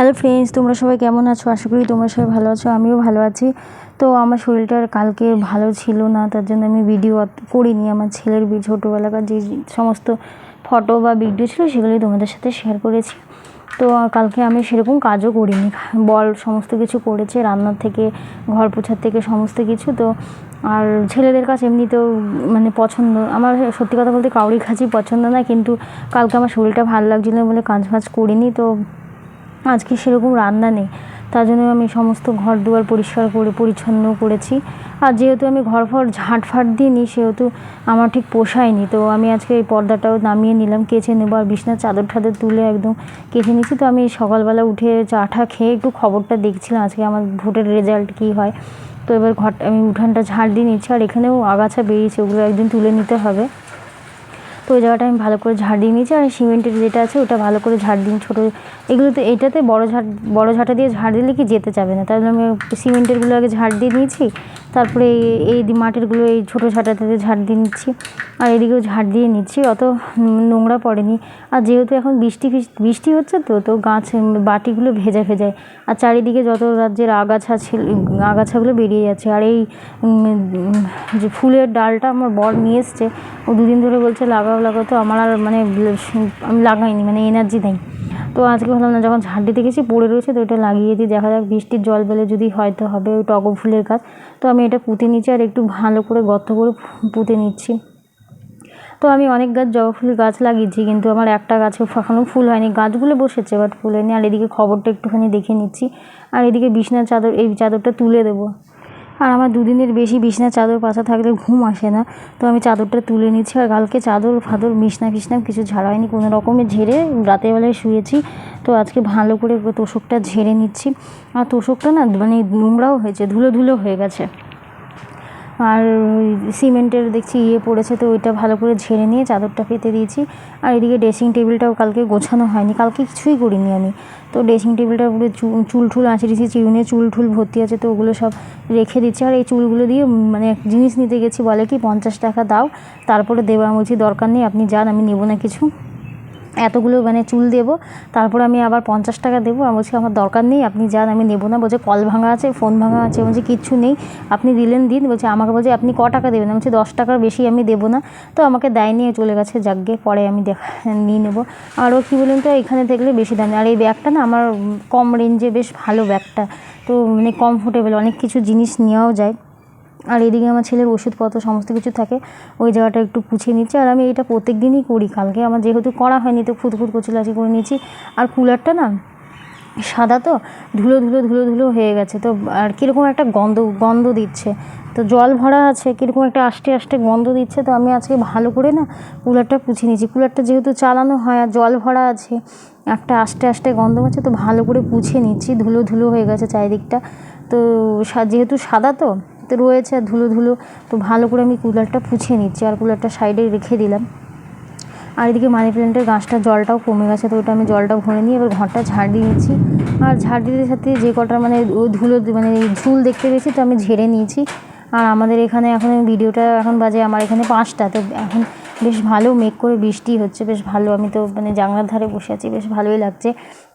Hello friends তোমরা সবাই কেমন আছো? আশা করি তোমরা সবাই ভালো আছো, আমিও ভালো আছি। তো আমার শরীরটা কালকে ভালো ছিল না, তার জন্য আমি ভিডিও করিনি। আমার ছেলের ছোটোবেলাকার যে সমস্ত ফটো বা ভিডিও ছিল সেগুলি তোমাদের সাথে শেয়ার করেছি। তো কালকে আমি সেরকম কাজও করিনি। বল সমস্ত কিছু করেছে, রান্নার থেকে, ঘর পোছার থেকে সমস্ত কিছু। তো আর ছেলেদের কাছে এমনিতেও মানে পছন্দ, আমার সত্যি কথা বলতে কাউরি কাছেই পছন্দ না। কিন্তু কালকে আমার শরীরটা ভালো লাগছিল বলে কাজ ফাজ করিনি। তো আজকে সেরকম রান্না নেই। তার জন্য আমি সমস্ত ঘর দুয়ার পরিষ্কার করে, পরিচ্ছন্ন করেছি। আর যেহেতু আমি ঘর ফর ঝাঁট ফাট দিইনি, সেহেতু আমার ঠিক পোষায়নি। তো আমি আজকে এই পর্দাটাও নামিয়ে নিলাম, কেচে নেব। আর বিছনার চাদর টাদর তুলে একদম কেচে নিচ্ছি তো আমি সকালবেলা উঠে চা টা খেয়ে একটু খবরটা দেখছিলাম আজকে আমার ভোটের রেজাল্ট কী হয়। তো এবার ঘর আমি উঠানটা ঝাড় দিয়ে নিচ্ছি। আর এখানেও আগাছা বেরিয়েছে, ওগুলো একদিন তুলে নিতে হবে। ওই জায়গাটা আমি ভালো করে ঝাড় দিয়ে নিয়েছি, আর সিমেন্টের যেটা আছে ওটা ভালো করে ঝাড় দিন ছোটো এগুলো তো এটাতে বড়ো ঝাড়, বড়ো ঝাঁটা দিয়ে ঝাড় দিলে কি যেতে চাবে না? তাহলে আমি সিমেন্টেরগুলো আগে ঝাড় দিয়ে নিয়েছি তারপরে এই- মাটিরগুলো এই ছোটো ঝাঁটাতে ঝাড় দিয়ে নিচ্ছি। আর এদিকেও ঝাড় দিয়ে নিচ্ছি, অত নোংরা পড়েনি। আর যেহেতু এখন বৃষ্টি বৃষ্টি হচ্ছে তো তো গাছ বাটিগুলো ভেজা ভেজায় আর চারিদিকে যত রাজ্যের আগাছা ছিল, আগাছাগুলো বেরিয়ে যাচ্ছে। আর এই যে ফুলের ডালটা আমার বর নিয়ে এসছে, ও দুদিন ধরে বলছে, লাগাও লাগাও। তো আমার আর মানে আমি লাগাইনি মানে এনার্জি নেই। তো আজকে ভাবলাম না, যখন ঝাড় দিতে গেছি, পড়ে রয়েছে তো ওটা লাগিয়ে দিই, দেখা যাক বৃষ্টির জল পেলে যদি হয়তো হবে, ওই টগর ফুলের গাছ। তো আমি এটা পুঁতে নিচ্ছি আর একটু ভালো করে গর্ত করে পুঁতে নিচ্ছি। তো আমি অনেক গাছ, জবা ফুল গাছ লাগিয়েছি কিন্তু আমার একটা গাছে এখনও ফুল হয়নি। গাছগুলো বসেছে বাট ফুল হয়নি। আর এদিকে খবরটা একটুখানি দেখে নিচ্ছি। আর এদিকে বিছনার চাদর, এই চাদরটা তুলে দেবো। আর আমার দুদিনের বেশি বিছনা, চাদর পাতা থাকলে ঘুম আসে না। তো আমি চাদরটা তুলে নিচ্ছি আর কালকে চাদর ফাদর বিছনা ফিছনা কিছু ঝাড়া হয়নি কোনো রকমের ঝেড়ে রাতেরবেলায় শুয়েছি। তো আজকে ভালো করে তোষকটা ঝেড়ে নিচ্ছি। আর তোষকটা না মানে নোংরাও হয়েছে, ধুলো ধুলো হয়ে গেছে। আর সিমেন্টের দেখছি ইয়ে পড়েছে, তো ওইটা ভালো করে ঝেড়ে নিয়ে চাদরটা পেতে দিয়েছি। আর এদিকে ড্রেসিং টেবিলটাও কালকে গোছানো হয়নি, কালকে কিছুই করিনি আমি। তো ড্রেসিং টেবিলটা পুরো চুল টুল আঁচড়ে দিয়েছি চিরুনে চুল টুল ভর্তি আছে, তো ওগুলো সব রেখে দিচ্ছি। আর এই চুলগুলো দিয়ে মানে এক জিনিস নিতে গেছি, বলে কি পঞ্চাশ টাকা দাও, তারপরে দেওয়া বলছি দরকার নেই, আপনি যান, আমি নেব না কিছু। এতগুলো মানে চুল দেবো, তারপর আমি আবার পঞ্চাশ টাকা দেবো। আমি বলছি, আমার দরকার নেই, আপনি যান, আমি নেব না। বলছে, কল ভাঙা আছে, ফোন ভাঙা আছে। বলছে, কিচ্ছু নেই, আপনি দিলেন দিন। বলছে, আমাকে বলছে, আপনি ক টাকা দেবেন? বলছি, দশ টাকার বেশি আমি দেবো না। তো আমাকে দেয় নিয়ে চলে গেছে যাগ্গে পরে আমি দেখা, নিয়ে নেব। আরও কী বলুন তো, এখানে দেখলে বেশি দাম আর এই ব্যাগটা না, আমার কম রেঞ্জে বেশ ভালো ব্যাগটা। তো মানে কমফোর্টেবল অনেক কিছু জিনিস নেওয়াও যায়। আর এদিকে আমার ছেলের ওষুধপত্র, সমস্ত কিছু থাকে, ওই জায়গাটা একটু পুছিয়ে নিচ্ছি। আর আমি এটা প্রত্যেক দিনই করি কালকে। আমার যেহেতু করা হয়নি, তো ফুটফুট করছিল আজকে করে নিয়েছি আর কুলারটা না, সাদা তো, ধুলো ধুলো ধুলো ধুলো হয়ে গেছে। তো আর কীরকম একটা গন্ধ গন্ধ দিচ্ছে। তো জল ভরা আছে, কীরকম একটা আষ্টে আষ্টে গন্ধ দিচ্ছে। তো আমি আজকে ভালো করে না কুলারটা পুছিয়ে নিয়েছি। কুলারটা যেহেতু চালানো হয় আর জল ভরা আছে, একটা আষ্টে আষ্টে গন্ধ আছে তো ভালো করে পুছে নিচ্ছি। ধুলো ধুলো হয়ে গেছে চারিদিকটা। তো যেহেতু সাদা তো রয়েছে আর ধুলো ধুলো। তো ভালো করে আমি কুলারটা পুছিয়ে নিচ্ছি আর কুলারটা সাইডে রেখে দিলাম। আর এদিকে মানি প্ল্যান্টের গাছটার জলটাও কমে গেছে, তো ওটা আমি জলটা ভরে নিয়ে এবার ঘরটা ঝাড় দিয়ে নিচ্ছি আর ঝাড় দিতে সাথে যে কটা মানে ও ধুলো মানে ঝুল দেখতে পেয়েছি তো আমি ঝেড়ে নিয়েছি। আর আমাদের এখানে এখন ভিডিওটা এখন বাজে, আমার এখানে পাঁচটা, তো এখন বেশ ভালো মেঘ করে বৃষ্টি হচ্ছে, বেশ ভালো। আমি তো মানে জানলার ধারে বসে আছি, বেশ ভালোই লাগছে।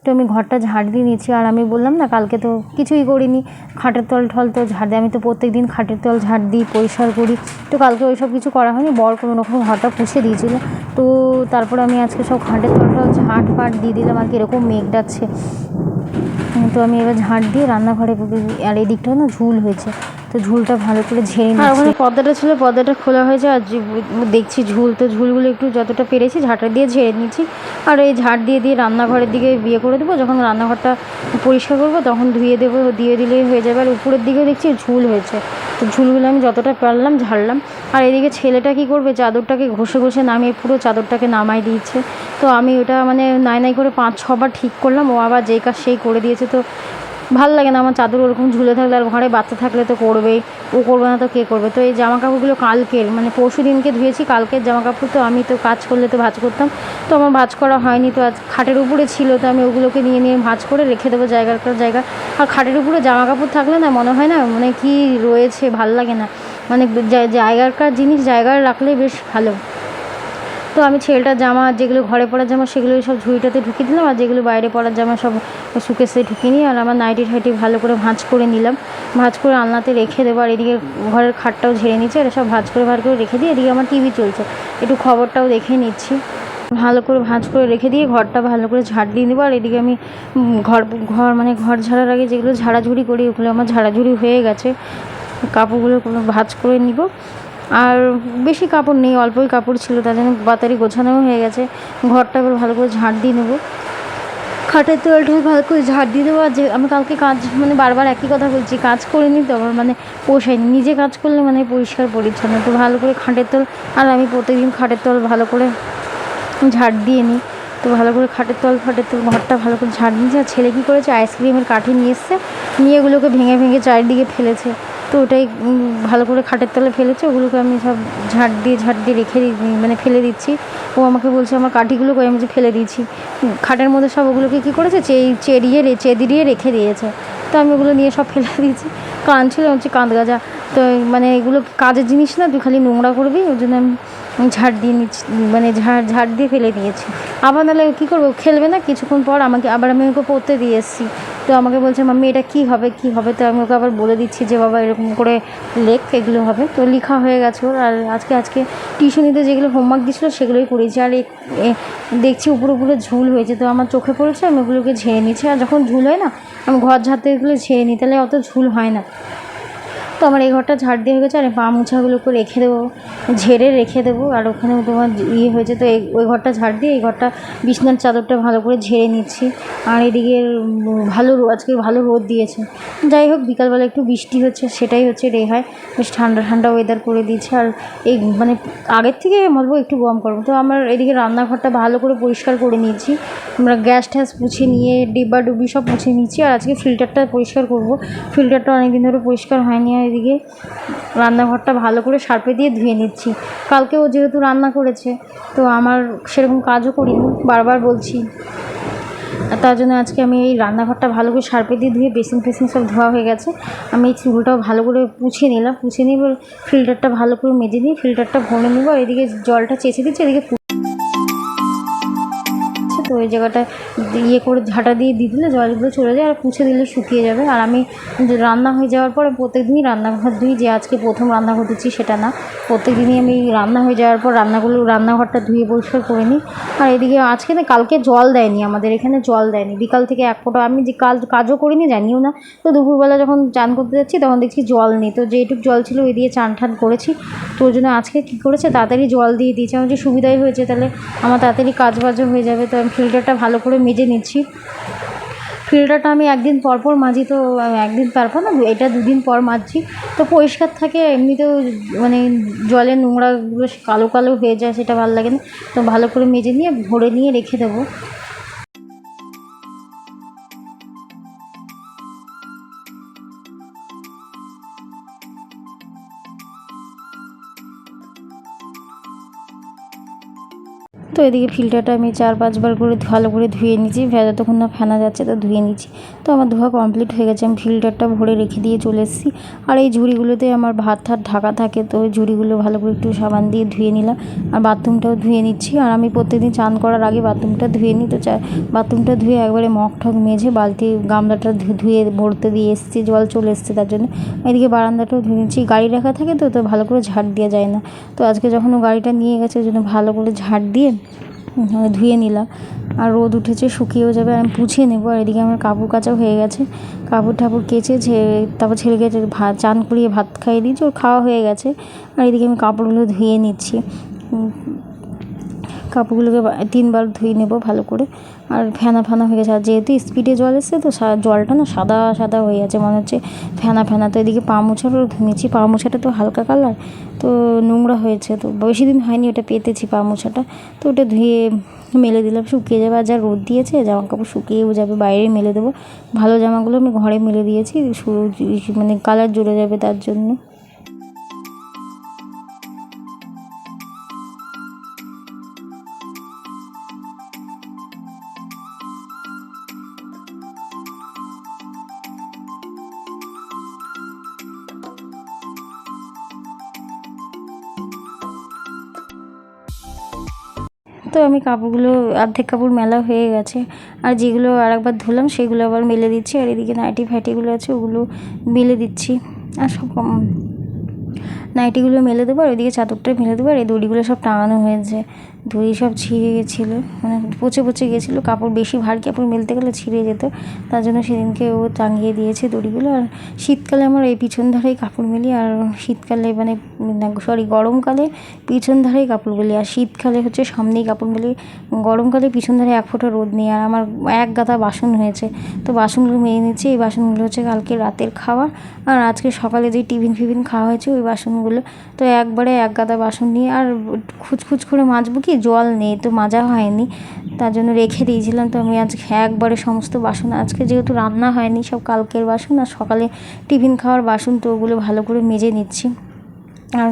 তো আমি ঘরটা ঝাড় দিয়ে নিয়েছি, আর আমি বললাম না কালকে তো কিছুই করিনি। খাটের তল ঠল তো ঝাড় দিই আমি তো প্রত্যেক দিন খাটের তল ঝাড় দিই, পরিষ্কার করি। তো কালকে ওই সব কিছু করা হয়নি, বর কোনো রকম ঘরটা পুষে দিয়েছিলো। তো তারপরে আমি আজকে সব খাটের তল টল ঝাঁট ফাট দিয়ে দিলাম, আর কীরকম মেঘ ডাকছে। তো আমি এবার ঝাঁট দিয়ে রান্নাঘরে আর এই দিকটাও না ঝুল হয়েছে। তো ঝুলটা ভালো করে ঝেড়ে আর ওখানে পর্দাটা ছিল পর্দাটা খোলা হয়েছে আর যে দেখছি ঝুল তো ঝুলগুলো একটু যতটা পেরেছি ঝাঁটা দিয়ে ঝেড়ে নিচ্ছি। আর এই ঝাড় দিয়ে দিয়ে রান্নাঘরের দিকে বিয়ে করে দেবো যখন রান্নাঘরটা পরিষ্কার করব তখন ধুয়ে দেবো দিয়ে দিলেই হয়ে যাবে। আর উপরের দিকে দেখছি ঝুল হয়েছে তো ঝুলগুলো আমি যতটা পারলাম ঝাড়লাম। আর এদিকে ছেলেটা কি করবে চাদরটাকে ঘষে ঘষে নামিয়ে পুরো চাদরটাকে নামাই দিয়েছে। তো আমি ওটা মানে নাই নাই করে পাঁচ ছবার ঠিক করলাম ও আবার যেই কাজ সেই করে দিয়েছে তো ভালো লাগে না, আমার চাদর ওরকম ঝুলে থাকলে আর ঘরে বাচ্চা থাকলে তো করবেই, ও করবে না তো কে করবে? তো এই জামা কাপড়গুলো কালকের মানে পরশু দিনকে ধুয়েছি, কালকের জামা কাপড় তো আমি তো কাজ করলে তো ভাজ করতাম, তো আমার ভাজ করা হয়নি, তো আজ খাটের উপরে ছিল, তো আমি ওগুলোকে নিয়ে নিয়ে ভাঁজ করে রেখে দেবো জায়গার জায়গা। আর খাটের উপরে জামা কাপড় থাকলে না মনে হয় না মানে কি রয়েছে, ভালো লাগে না। মানে জা- জায়গারকার জিনিস জায়গায় রাখলে বেশ ভালো। তো আমি ছেলেটার জামা, যেগুলো ঘরে পরার জামা, সেগুলো সব ঝুড়িটাতে ঢুকিয়ে দিলাম আর যেগুলো বাইরে পরার জামা সব সুকেসে ঢুকিয়ে নিই আর আমার নাইটি ঠাইটি ভালো করে ভাঁজ করে নিলাম। ভাঁজ করে আলনাতে রেখে দেবো আর এদিকে ঘরের খাটটাও ঝেড়ে নিচ্ছে এটা সব ভাঁজ করে ভাঁজ করে রেখে দিয়ে এদিকে আমার টিভি চলছে। একটু খবরটাও দেখে নিচ্ছি। ভালো করে ভাঁজ করে রেখে দিয়ে ঘরটা ভালো করে ঝাড় দিয়ে দেবো আর এদিকে আমি ঘর ঘর মানে ঘর ঝাড়ার আগে যেগুলো ঝাড়াঝুড়ি করি, ওগুলো আমার ঝাড়াঝুড়ি হয়ে গেছে। কাপড়গুলো ভাঁজ করে নিব। আর বেশি কাপড় নেই, অল্পই কাপড় ছিল, তার জন্য বাতারি গোছানোও হয়ে গেছে। ঘরটা এবার ভালো করে ঝাঁট দিয়ে নেব। খাটের তোয়ালটা ভালো করে ঝাড় দিয়ে দেবো। আর যে আমি কালকে কাজ মানে বারবার একই কথা বলছি, কাজ করিনি তো, আমার মানে পোষায়নি। নিজে কাজ করলে মানে পরিষ্কার পরিচ্ছন্ন। তো ভালো করে খাটের তোল আর আমি প্রত্যেকদিন খাটের তোল ভালো করে ঝাড় দিয়ে নিই। তো ভালো করে খাটের তল ফাটের তোল ঘরটা ভালো করে ঝাড় দিয়েছে আর ছেলে কী করেছে? আইসক্রিমের কাঠি নিয়ে এসছে। নিয়ে ওগুলোকে ভেঙে ভেঙে চারিদিকে ফেলেছে। তো ওটাই ভালো করে খাটের তলে ফেলেছে, ওগুলোকে আমি সব ঝাঁট দিয়ে ঝাঁট দিয়ে রেখে মানে ফেলে দিচ্ছি। ও আমাকে বলছে, আমার কাঠিগুলো কয়ে আমি ফেলে দিয়েছি। খাটের মধ্যে সব ওগুলোকে কী করেছে? চেই, চেরিয়ে চেদিরিয়ে রেখে দিয়েছে। তো আমি ওগুলো নিয়ে সব ফেলে দিয়েছি। কাঁদছিল হচ্ছে কাঁদ গাজা তো মানে এগুলো কাজের জিনিস না, তুই খালি নোংরা করবি? ওই জন্য আমি ঝাড় দিয়ে নিচ্ছি মানে ঝাড় ঝাড় দিয়ে ফেলে দিয়েছি। আবার নাহলে কী করব? খেলবে না? কিছুক্ষণ পর আমাকে, আবার আমি ওকে পড়তে দিয়ে এসেছি। তো আমাকে বলছে, মাম্মি, এটা কী হবে? কী হবে? তো আমি ওকে আবার বলে দিচ্ছি যে, বাবা, এরকম করে লেখ, এগুলো হবে। তো লেখা হয়ে গেছে ওর। আর আজকে আজকে টিউশনিতে যেগুলো হোমওয়ার্ক দিয়েছিলো, সেগুলোই করেছি। আর দেখছি উপরে উপরে ঝুল হয়েছে। তো আমার চোখে পড়েছে, আমি ওগুলোকে ঝেড়ে নিচ্ছি। আর যখন ঝুল হয় না, আমি ঘর ঝাড়তে এগুলো ঝেড়ে নিই। তাহলে অত ঝুল হয় না। তো আমার এই ঘরটা ঝাড় দিয়ে হয়ে গেছে, আর পা মোছাগুলোকে রেখে দেবো। ঝেড়ে রেখে দেবো, আর ওখানে তোমার ইয়ে হয়েছে তো এই, ওই ঘরটা ঝাড় দিয়ে এই ঘরটা বিছনার চাদরটা ভালো করে ঝেড়ে নিচ্ছি। আর এদিকে ভালো আজকে ভালো রোদ দিয়েছে। যাই হোক, বিকালবেলা একটু বৃষ্টি হচ্ছে, সেটাই হচ্ছে রেহাই। বেশ ঠান্ডা ঠান্ডা ওয়েদার করে দিয়েছে, আর এই মানে আগের থেকে বলব একটু গরম করব। তো আমার এদিকে রান্নাঘরটা ভালো করে পরিষ্কার করে নিয়েছি। আমরা গ্যাস ট্যাস মুছে নিয়ে ডিব্বা ডুবি সব মুছে নিচ্ছি আর আজকে ফিল্টারটা পরিষ্কার করব। ফিল্টারটা অনেকদিন ধরে পরিষ্কার হয়নি, আর এদিকে রান্নাঘরটা ভালো করে সার্পে দিয়ে ধুয়ে নিচ্ছি। কালকে ও যেহেতু রান্না করেছে, তো আমার সেরকম কাজও করিনি, বারবার বলছি। তার জন্য আজকে আমি এই রান্নাঘরটা ভালো করে সার্পে দিয়ে ধুয়ে বেসিন ফেসিন সব ধোয়া হয়ে গেছে। আমি এই চুলটাও ভালো করে পুছে নিলাম পুছে নিয়ে ফিল্টারটা ভালো করে মেজে নিই ফিল্টারটা ভরে নেব। এদিকে জলটা চেঁচে দিচ্ছি, এদিকে ওই জায়গাটা ইয়ে করে ঝাঁটা দিয়ে দিয়ে দিলে জলগুলো চলে যায় আর পুছে দিলে শুকিয়ে যাবে। আর আমি রান্না হয়ে যাওয়ার পরে প্রত্যেকদিনই রান্নাঘর ধুই যে আজকে প্রথম রান্না করতেছি সেটা না। প্রত্যেকদিনই আমি রান্না হয়ে যাওয়ার পর রান্নাগুলো, রান্নাঘরটা ধুয়ে পরিষ্কার করে নিই। আর এদিকে আজকে না কালকে জল দেয়নি আমাদের, এখানে জল দেয়নি। বিকাল থেকে এক ফোঁটা আমি যে কাজ, কাজও করিনি, জানিও না। তো দুপুরবেলা যখন চান করতে যাচ্ছি তখন দেখছি জল নেই। তো যেটুকু জল ছিল ওই দিয়ে চান ঠান করেছি। তো ওই জন্য আজকে কী করেছে? তাড়াতাড়ি জল দিয়ে দিয়েছে। আমার যে সুবিধাই হয়েছে তাহলে আমার তাড়াতাড়ি কাজ বাজও হয়ে যাবে। তো আমি ফিল্টারটা ভালো করে মেজে নিচ্ছি। ফিল্টারটা আমি একদিন পর পর মাজি তো, একদিন তারপর না, এটা দুদিন পর মাজছি। তো পরিষ্কার থাকে, এমনিতেও মানে জলে নোংরাগুলো কালো কালো হয়ে যায়, সেটা ভালো লাগে না। তো ভালো করে মেজে নিয়ে, ভরে নিয়ে রেখে দেবো। এদিকে ফিল্টারটা আমি চার পাঁচবার করে ভালো করে ধুয়ে নিয়েছি। তখন না ফেনা যাচ্ছে তো ধুয়ে নিচ্ছি তো আমার ধোয়া কমপ্লিট হয়ে গেছে। আমি ফিল্টারটা ভরে রেখে দিয়ে চলে এসেছি। আর এই ঝুড়িগুলোতে আমার ভাত ঠাত ঢাকা থাকে, তো ওই ঝুড়িগুলো ভালো করে একটু সাবান দিয়ে ধুয়ে নিলাম। আর বাথরুমটাও ধুয়ে নিচ্ছি। আর আমি প্রত্যেকদিন চান করার আগে বাথরুমটা ধুয়ে নিই। তো চা বাথরুমটা ধুয়ে একবারে মগ ঠক মেঝে বালতি গামলাটা ধুয়ে ভরতে দিয়ে এসেছি। জল চলে এসছে তার জন্য। এদিকে বারান্দাটাও ধুয়ে নিচ্ছি। গাড়ি রাখা থাকে তো তো ভালো করে ঝাড় দেওয়া যায় না। তো আজকে যখন ও গাড়িটা নিয়ে গেছে, ওই জন্য ভালো করে ঝাড় দিয়ে ধুয়ে নিলাম। আর রোদ উঠেছে, শুকিয়েও যাবে আমি পুছে নেব। আর এদিকে আমার কাপড় কাচাও হয়ে গেছে। কাপড় ঠাপুর কেচে তারপর ছেলেকে ভাত চান করিয়ে ভাত খাইয়ে দিয়েছি, ওর খাওয়া হয়ে গেছে। আর এদিকে আমি কাপড়গুলো ধুয়ে নিচ্ছি। কাপড়গুলোকে তিনবার ধুয়ে নেব ভালো করে। আর ফেনা ফেনা হয়ে গেছে। আর যেহেতু স্পিডে জল এসছে, তো জলটা না সাদা সাদা হয়ে আছে। মনে হচ্ছে ফেনা ফেনা। তো এদিকে পা মোছারও ধুয়েছি। পা মোছাটা তো হালকা কালার, তো নোংরা হয়েছে। তো বেশি দিন হয়নি, ওটা পেতেছি পা মোছাটা। তো ওটা ধুয়ে মেলে দিলাম। শুকিয়ে যাবে। আর যা রোদ দিয়েছে জামা কাপড় শুকিয়েও যাবে। বাইরে মেলে দেবো। ভালো জামাগুলো আমি ঘরে মেলে দিয়েছি। মানে কালার জুড়ে যাবে তার জন্য। তো আমি কাপড়গুলো, অর্ধেক কাপড় মেলা হয়ে গেছে। আর যেগুলো আর একবার ধুলাম, সেগুলো আবার মেলে দিচ্ছি। আর এদিকে নাইটি ফাইটিগুলো আছে, ওগুলো মেলে দিচ্ছি। আর সব নাইটিগুলো মেলে দেবো, আর ওইদিকে চাদরটা মেলে দেবো, আর এই দড়িগুলো সব টাঙানো হয়েছে। দড়ি সব ছিঁড়ে গেছিল। মানে পচে পচে গেছিল। কাপড় বেশি ভারী কাপড় মেলতে গেলে ছিঁড়ে যেত। তার জন্য সেদিনকে ও টাঙিয়ে দিয়েছে দড়িগুলো। আর শীতকালে আমার এই পিছন ধারেই কাপড় মেলি, আর শীতকালে মানে সরি গরমকালে পিছন ধারেই কাপড় মেলি। আর শীতকালে হচ্ছে সামনেই কাপড় মেলি। গরমকালে পিছন ধারে এক ফোঁটা রোদ নেই, আর আমার এক গাদা বাসন হয়েছে। তো বাসনগুলো মেরে নিচ্ছি। এই বাসনগুলো হচ্ছে কালকে রাতের খাওয়া। আর আজকে সকালে যে টিফিন ফিফিন খাওয়া হয়েছে, ওই বাসনগুলো তো একবারে এক গাদা বাসন নিয়ে, আর খুচখুচ করে মাজবো কি? জল নেই, তো মাজা হয়নি। তার জন্য রেখে দিয়েছিলাম, তো আমি আজকে একবারে সমস্ত বাসন, আজকে যেহেতু রান্না হয়নি, সব কালকের বাসন আর সকালে টিফিন খাওয়ার বাসন, তো ওগুলো ভালো করে মেজে নিচ্ছি। আর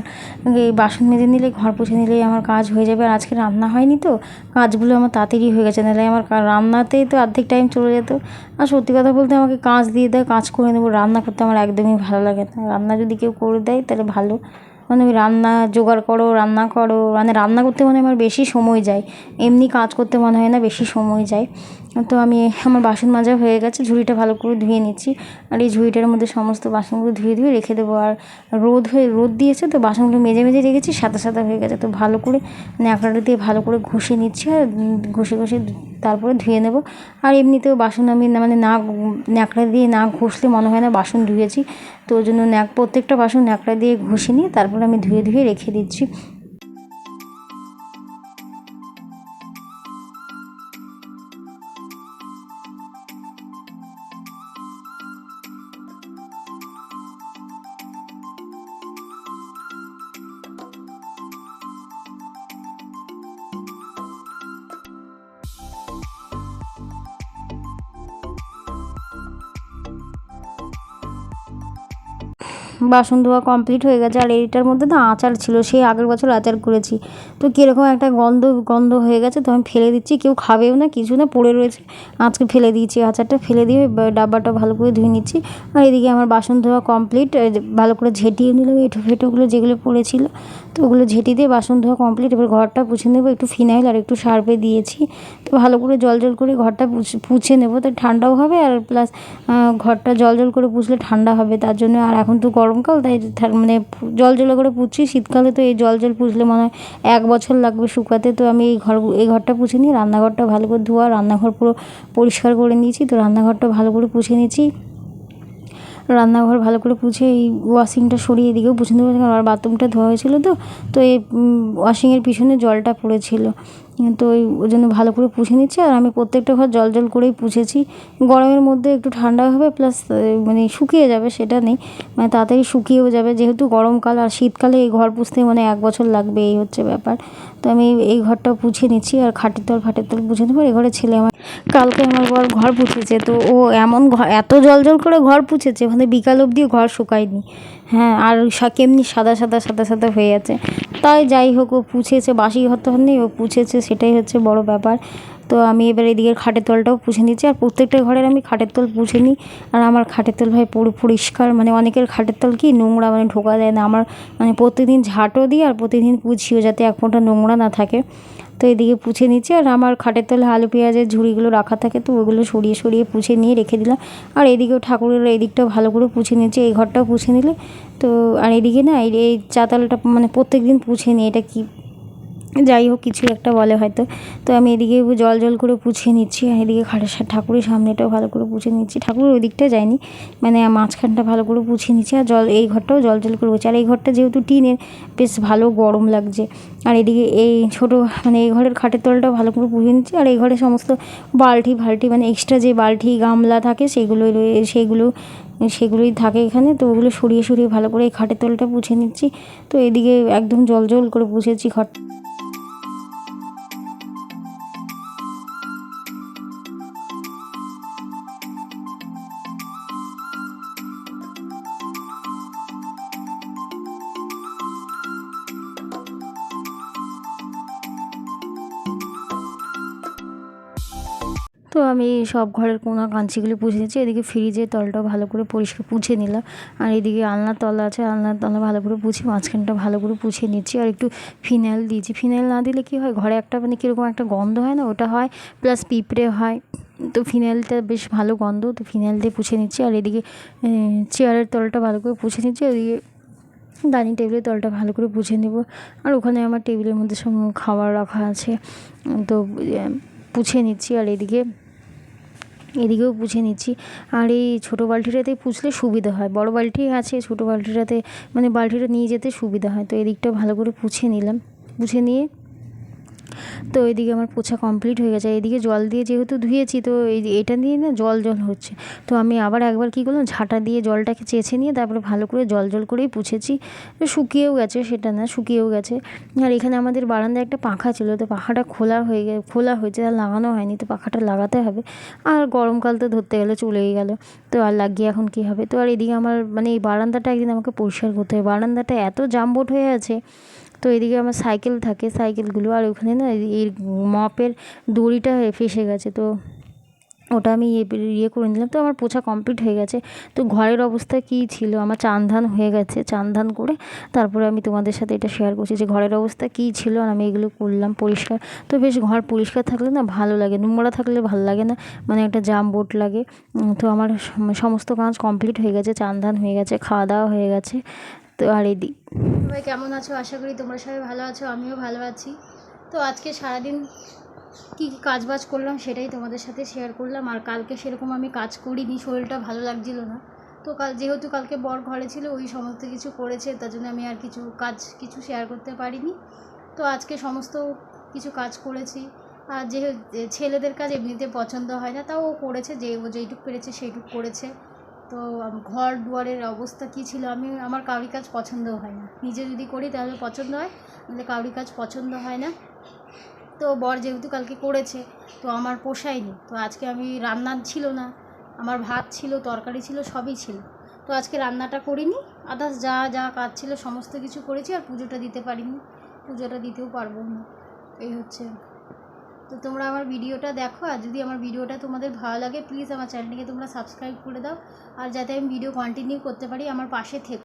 এই বাসন মেজে নিলে, ঘর পুছে নিলেই আমার কাজ হয়ে যাবে। আর আজকে রান্না হয়নি তো, কাজগুলো আমার তাড়াতাড়ি হয়ে গেছে, নাহলে আমার রান্নাতেই তো অর্ধেক টাইম চলে যেত। আর সত্যি কথা বলতে আমাকে কাজ দিয়ে দেয়, কাজ করে নেব, রান্না করতে আমার একদমই ভালো লাগে না। রান্না যদি কেউ করে দেয়, তাহলে ভালো। মানে রান্না জোগাড় করো, রান্না করো। মানে রান্না করতে মনে হয় আমার বেশি সময় যায়। এমনি কাজ করতে মনে হয় না, বেশি সময় যায়। তো আমি আমার বাসন মাজা হয়ে গেছে, ঝুড়িটা ভালো করে ধুয়ে নিচ্ছি। আর এই ঝুড়িটার মধ্যে সমস্ত বাসনগুলো ধুয়ে ধুয়ে রেখে দেবো। আর রোদ হয়ে, রোদ দিয়েছে তো বাসনগুলো মেজে মেজে রেখেছি, সাদা সাদা হয়ে গেছে। তো ভালো করে ন্যাকড়াটা দিয়ে ভালো করে ঘষে নিচ্ছি আর ঘষে ঘষে তারপরে ধুয়ে নেব। আর এমনিতেও বাসন আমি মানে না ন্যাকড়া দিয়ে না ঘষলে মনে হয় না বাসন ধুয়েছি। তো ওই জন্য ন্যাক, প্রত্যেকটা বাসন ন্যাকড়া দিয়ে ঘষে নিয়ে তারপরে আমি ধুয়ে ধুয়ে রেখে দিচ্ছি। বাসন ধোয়া কমপ্লিট হয়ে গেছে। আর এইটার মধ্যে না আচার ছিল, সেই আগের বছর আচার করেছি। তো কীরকম একটা গন্ধ গন্ধ হয়ে গেছে তো আমি ফেলে দিচ্ছি, কেউ খাবেও না, কিছু না, পড়ে রয়েছে। আজকে ফেলে দিয়েছি, আচারটা ফেলে দিয়ে ডাব্বাটা ভালো করে ধুয়ে নিচ্ছি। আর এদিকে আমার বাসন ধোয়া কমপ্লিট ভালো করে ঝেঁটিয়ে নিলাম, এঁটো ফেটোগুলো যেগুলো পড়েছিল, তো ওগুলো ঝেঁটি দিয়ে বাসন ধোয়া কমপ্লিট এবার ঘরটা পুছে নেব, একটু ফিনাইল আর একটু সার্ফে দিয়েছি। তো ভালো করে জল জল করে ঘরটা পুছ- নেব, তো ঠান্ডাও হবে আর প্লাস ঘরটা জল জল করে পুছলে ঠান্ডা হবে, তার জন্য আর এখন তো গরমকাল, তাই মানে জল জল করে পুছছি শীতকালে তো এই জল জল পুছলে মনে হয় এক বছর লাগবে শুকাতে, তো আমি এই ঘর, এই ঘরটা পুছে নিই রান্নাঘরটা ভালো করে ধোয়া, রান্নাঘর পুরো পরিষ্কার করে নিয়েছি, তো রান্নাঘরটা ভালো করে পুছে নিয়েছি। রান্নাঘর ভালো করে পুছে এই ওয়াশিংটা সরিয়ে এদিকেও পুছে দেবো কারণ বাথরুমটা ধোয়া হয়েছিল তো তো এই ওয়াশিংয়ের পিছনে জলটা পড়েছিল। তো ওই ওই জন্য ভালো করে পুছে নিচ্ছি আর আমি প্রত্যেকটা ঘর জল জল করেই পুছেছি। গরমের মধ্যে একটু ঠান্ডা হবে প্লাস মানে শুকিয়ে যাবে সেটা নেই। মানে তাড়াতাড়ি শুকিয়েও যাবে। যেহেতু গরমকাল আর শীতকালে এই ঘর পুছতে মানে এক বছর লাগবে, এই হচ্ছে ব্যাপার। তো আমি এই ঘরটা পুছে নিচ্ছি আর খাটের তল ফাটের তল পুছে নেব। এই ঘরে ছেলে আমার, কালকে আমার বর ঘর পুছেছে। তো ও এমন ঘর এত জল জল করে ঘর পুছেছে মানে বিকাল অবধিও ঘর শুকায়নি। হ্যাঁ আর কেমনি সাদা সাদা সাদা সাদা হয়ে আছে। তাই যাই হোক, ও পুছেছে, বাসি ঘর তো নেই, ও পুছেছে, সেটাই হচ্ছে বড় ব্যাপার। তো আমি এবার এদিকে খাটের তলটাও পুছে নিচ্ছি, আর প্রত্যেকটা ঘরের আমি খাটের তল পুছে নিই। আর আমার খাটের তল ভাই পুরো পরিষ্কার মানে অনেকের খাটের তল কি নোংরা মানে ঢোকা যায় না। আমার মানে প্রতিদিন ঝাঁটও দিই, আর প্রতিদিন পুছিও যাতে এক ফোঁটা নোংরা না থাকে। তো এদিকে পুছে নিচ্ছি। আর আমার খাটের তলে আলু পেঁয়াজের ঝুড়িগুলো রাখা থাকে তো ওগুলো সরিয়ে সরিয়ে পুছে নিয়ে রেখে দিলাম। আর এদিকেও ঠাকুরের এই দিকটাও ভালো করে পুছে নিচ্ছি এই ঘরটাও পুছে নিলে। তো আর এদিকে না এই চাতালটা মানে প্রত্যেক দিন পুছে নিই, এটা কি যাই হোক কিছু একটা বলে হয়তো। তো আমি এদিকে জল জল করে পুছিয়ে নিচ্ছি, আর এদিকে খাটের ঠাকুরের সামনেটাও ভালো করে পুছে নিচ্ছি। ঠাকুরের ওই দিকটা যায়নি মানে মাঝখানটা ভালো করে পুছে নিচ্ছি, আর জল এই ঘরটাও জল জল করে পুছে আর এই ঘরটা যেহেতু টিনের, বেশ ভালো গরম লাগছে। আর এদিকে এই ছোটো মানে এই ঘরের খাটের তলটাও ভালো করে পুছে নিচ্ছি, আর এই ঘরে সমস্ত বালটি ফাল্টি মানে এক্সট্রা যে বালটি গামলা থাকে, সেগুলোই রয়ে সেগুলো সেগুলোই থাকে এখানে। তো ওগুলো সরিয়ে সরিয়ে ভালো করে এই খাটের তলটা পুছে নিচ্ছি। তো এদিকে একদম জল জল করে পুছেছি ঘর তো আমি সব ঘরের কোনা কাঞ্চিগুলি পুছে নিচ্ছি এদিকে ফ্রিজের তলটাও ভালো করে পরিষ্কার পুছে নিলাম। আর এদিকে আলনার তলা আছে, আলনার তলা ভালো করে পুছি, মাঝখানটা ভালো করে পুছে নিচ্ছি। আর একটু ফিনাইল দিয়েছি। ফিনাইল না দিলে কি হয়? ঘরে একটা মানে কীরকম একটা গন্ধ হয় না? ওটা হয়, প্লাস পিঁপড়ে হয়। তো ফিনাইলটা বেশ ভালো গন্ধ, তো ফিনাইল দিয়ে পুছে নিচ্ছি। আর এদিকে চেয়ারের তলটা ভালো করে পুছে নিচ্ছি। ওদিকে ডাইনিং টেবিলের তলটা ভালো করে পুছে নেব। আর ওখানে আমার টেবিলের মধ্যে সব খাবার রাখা আছে। তো পুছে নিচ্ছি। আর এদিকে এদিকেও পুছে নিচ্ছি। আর এই ছোটো বালতিটাতে পুছলে সুবিধা হয়। বড় বালতি আছে, ছোটো বালতিটাতে মানে বালতিটা নিয়ে যেতে সুবিধা হয়। তো এদিকটা ভালো করে পুছে নিলাম। পুছে নিয়ে তো এদিকে আমার পোছা কমপ্লিট হয়ে গেছে। এদিকে জল দিয়ে যেহেতু ধুয়েছি, তো এই এটা দিয়ে না জল জল হচ্ছে। তো আমি আবার একবার কী করলাম, ঝাঁটা দিয়ে জলটাকে চেঁচে নিয়ে তারপরে ভালো করে জল জল করেই পুছেছি। শুকিয়েও গেছে, সেটা না, শুকিয়েও গেছে। আর এখানে আমাদের বারান্দায় একটা পাখা ছিল, তো পাখাটা খোলা হয়ে গে, খোলা হয়েছে, আর লাগানো হয়নি, তো পাখাটা লাগাতে হবে। আর গরমকাল তো ধরতে গেলে চলেই গেল। তো আর লাগিয়ে এখন কী হবে? তো আর এদিকে আমার মানে এই বারান্দাটা একদিন আমাকে পরিষ্কার করতে হবে। বারান্দাটা এত জামবোট হয়ে আছে তো এদিকে আমার সাইকেল থাকে, সাইকেলগুলো আর ওখানে না এই মপের দড়িটা ফেসে গেছে, তো ওটা আমি ইয়ে ইয়ে করে নিলাম, তো আমার পোছা কমপ্লিট হয়ে গেছে। তো ঘরের অবস্থা কী ছিল? আমার চান ধান হয়ে গেছে চান ধান করে তারপরে আমি তোমাদের সাথে এটা শেয়ার করছি যে ঘরের অবস্থা কী ছিল আর আমি এগুলো করলাম পরিষ্কার। তো বেশ ঘর পরিষ্কার থাকলে না ভালো লাগে, নোংরা থাকলে ভালো লাগে না মানে একটা জাম বোট লাগে। তো আমার সমস্ত কাজ কমপ্লিট হয়ে গেছে চান ধান হয়ে গেছে, খাওয়া দাওয়া হয়ে গেছে। তো আর সবাই কেমন আছো? আশা করি তোমরা সবাই ভালো আছো, আমিও ভালো আছি। তো আজকে সারাদিন কী কী কাজ বাজ করলাম সেটাই তোমাদের সাথে শেয়ার করলাম। আর কালকে সেরকম আমি কাজ করিনি, শরীরটা ভালো লাগছিল না। তো কাল, যেহেতু কালকে বর ঘরে ছিল, ওই সমস্ত কিছু করেছে, তার জন্য আমি আর কিছু কাজ, কিছু শেয়ার করতে পারিনি। তো আজকে সমস্ত কিছু কাজ করেছি। আর যেহেতু ছেলেদের কাজ এমনিতে পছন্দ হয় না, তাও ও করেছে, যে ও যেইটুক পেরেছে সেইটুক করেছে। তো ঘর দুয়ারের অবস্থা কী ছিল? আমি, আমার কাউরি কাজ পছন্দও হয় না। নিজে যদি করি তাহলে পছন্দ হয়, নাহলে কাউরি কাজ পছন্দ হয় না। তো বর যেহেতু কালকে করেছে, তো আমার পোষায়নি। তো আজকে আমি রান্না ছিল না, আমার ভাত ছিল, তরকারি ছিল, সবই ছিল। তো আজকে রান্নাটা করিনি আদার্স যা যা কাজ ছিল সমস্ত কিছু করেছি, আর পুজোটা দিতে পারিনি। পুজোটা দিতেও পারব না। এই হচ্ছে। তো তোমরা আমার ভিডিওটা দেখো, আর যদি আমার ভিডিওটা তোমাদের ভালো লাগে প্লিজ আমার চ্যানেলটিকে তোমরা সাবস্ক্রাইব করে দাও। আর যাতে আমি ভিডিও কন্টিনিউ করতে পারি, আমার পাশে থেকো।